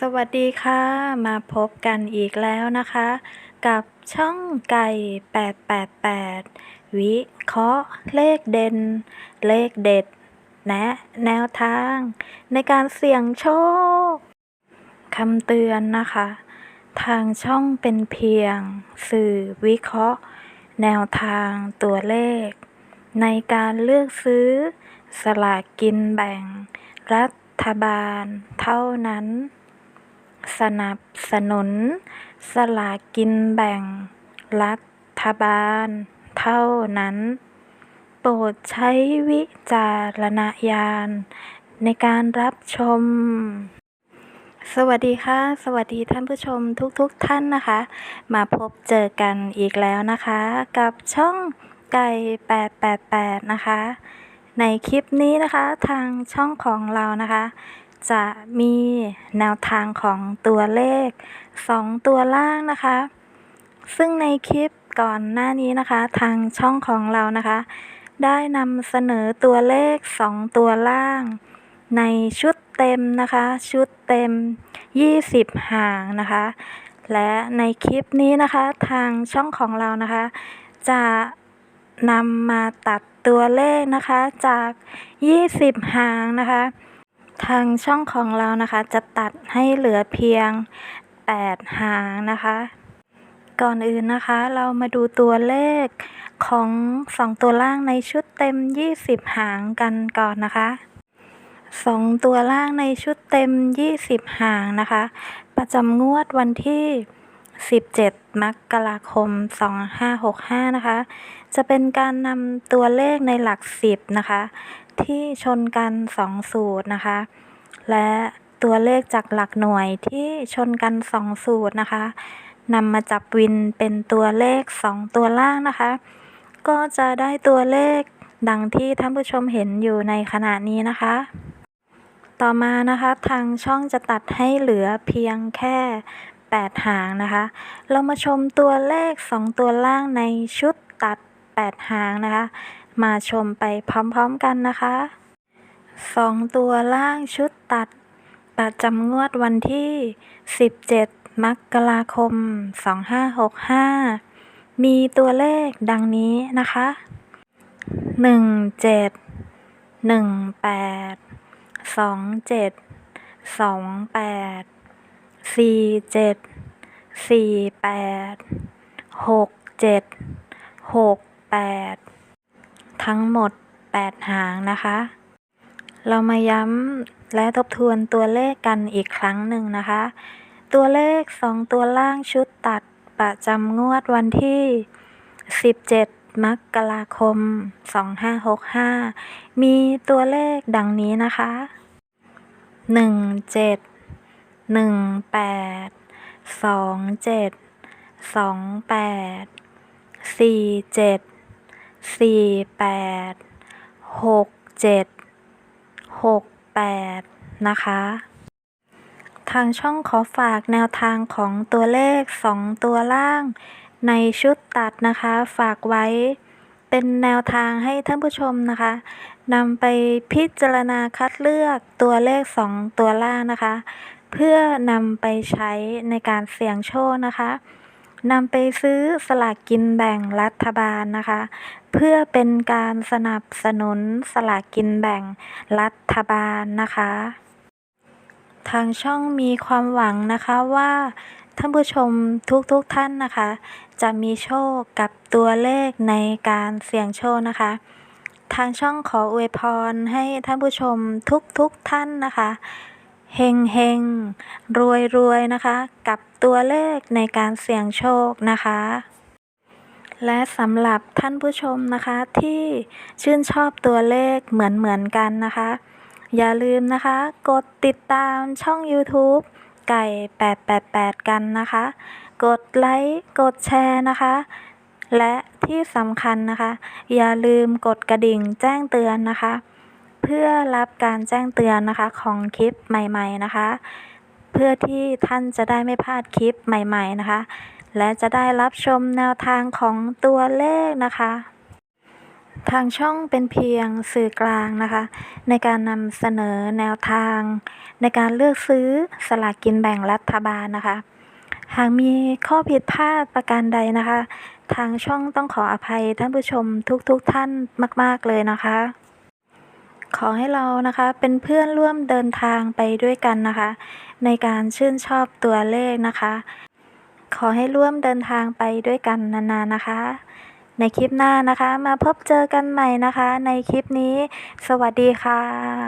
สวัสดีค่ะ มาพบกันอีกแล้วนะคะ กับช่องไก่ 888 วิเคราะห์เลขเด่น เลขเด็ด และแนวทาง ในการเสี่ยงโชคคำเตือนนะคะ ทางช่องเป็นเพียง สื่อวิเคราะห์ แนวทางตัวเลข ในการเลือกซื้อ สลากกินแบ่ง รัฐบาลเท่านั้น สนับสนุน สลากกินแบ่ง รัฐบาล เท่านั้น โปรดใช้วิจารณญาณในการรับชม สวัสดีค่ะ สวัสดีท่านผู้ชมทุกๆทท่านนะคะ มาพบเจอกันอีกแล้วนะคะ กับช่องไก่ 888 นะคะ ในคลิปนี้นะคะทางช่องของเรานะคะ จะมีแนวทางของตัวเลข 2 ตัวล่างนะคะ ซึ่งในคลิปก่อนหน้านี้นะคะ ทางช่องของเรานะคะ ได้นำเสนอตัวเลข 2 ตัวล่าง ในชุดเต็มนะคะ ชุดเต็ม 20หางนะคะ และในคลิปนี้นะคะทางช่องของเรานะคะ จะนำมาตัดตัวเลขนะคะจาก 20หางนะคะ ทางช่องของเรานะคะ จะตัดให้เหลือเพียง 8 หางนะคะ ก่อนอื่นนะคะ เรามาดูตัวเลขของ 2 ตัวล่างในชุดเต็ม 20 หางกันก่อนนะคะ 2 ตัวล่างในชุดเต็ม 20 หางนะคะ ประจำงวดวันที่17 มกราคม 2565 นะคะ จะเป็นการนำตัวเลขในหลัก 10 นะคะ ที่ชนกัน 2 สูตรนะคะ และตัวเลขจากหลักหน่วยที่ชนกัน 2 สูตรนะคะนำมาจับวินเป็นตัวเลข 2 ตัวล่างนะคะ ก็จะได้ตัวเลขดังที่ท่านผู้ชมเห็นอยู่ในขณะนี้นะคะ ต่อมานะคะทางช่องจะตัดให้เหลือเพียงแค่ 8 หางนะคะ เรามาชมตัวเลข 2 ตัวล่างในชุดตัด 8 หางนะคะ มาชมไปพร้อมๆกันนะคะ2ตัวล่างชุดตัด ประจำงวดวันที่ 17 มกราคม 2565 มีตัวเลขดังนี้นะคะ 1 7 1 8 2 7 2 8 4 7 4 8 6 7 6 8 ทั้งหมด 8 หางนะคะ เรามาย้ำและทบทวนตัวเลขกันอีกครั้งหนึ่งนะคะ ตัวเลข 2 ตัวล่างชุดตัดประจำงวดวันที่ 17มกราคม 2565 มีตัวเลขดังนี้นะคะ 1 7 1 8 2 7 2 8 4 7 4 8 6 7 6 8นะคะ ทางช่องขอฝากแนวทางของตัวเลข2ตัวล่างในชุดตัดนะคะ ฝากไว้เป็นแนวทางให้ท่านผู้ชมนะคะนำไปพิจารณาคัดเลือกตัวเลข2ตัวล่างนะคะ เพื่อนำไปใช้ในการเสี่ยงโชคนะคะ นำไปซื้อสลากกินแบ่งรัฐบาลนะคะ เพื่อเป็นการสนับสนุนสลากกินแบ่งรัฐบาลนะคะ ทางช่องมีความหวังนะคะว่าท่านผู้ชมทุกๆทท่านนะคะ จะมีโชคกับตัวเลขในการเสี่ยงโชคนะคะ ทางช่องขออวยพรให้ท่านผู้ชมทุกๆทท่านนะคะ เฮงเฮงรวยรวยนะคะ กับตัวเลขในการเสี่ยงโชคนะคะ และสำหรับท่านผู้ชมนะคะที่ชื่นชอบตัวเลขเหมือนเหมือนๆกันนะคะ อย่าลืมนะคะ กดติดตามช่อง YouTube ไก่ 888 กันนะคะ กดไลค์กดแชร์นะคะ และที่สำคัญนะคะ อย่าลืมกดกระดิ่งแจ้งเตือนนะคะ เพื่อรับการแจ้งเตือนนะคะของคลิปใหม่ๆนะคะ เพื่อที่ท่านจะได้ไม่พลาดคลิปใหม่ๆนะคะ และจะได้รับชมแนวทางของตัวเลขนะคะทางช่องเป็นเพียงสื่อกลางนะคะ ในการนำเสนอแนวทาง ในการเลือกซื้อสลากกินแบ่งรัฐบาลนะคะ หากมีข้อผิดพลาดประการใดนะคะ ทางช่องต้องขออภัยท่านผู้ชมทุกๆทท่านมาก ๆ เลยนะคะ ขอให้เรานะคะเป็นเพื่อนร่วมเดินทางไปด้วยกันนะคะ ในการชื่นชอบตัวเลขนะคะ ขอให้ร่วมเดินทางไปด้วยกันนานๆนะคะ ในคลิปหน้านะคะ มาพบเจอกันใหม่นะคะ ในคลิปนี้ สวัสดีค่ะ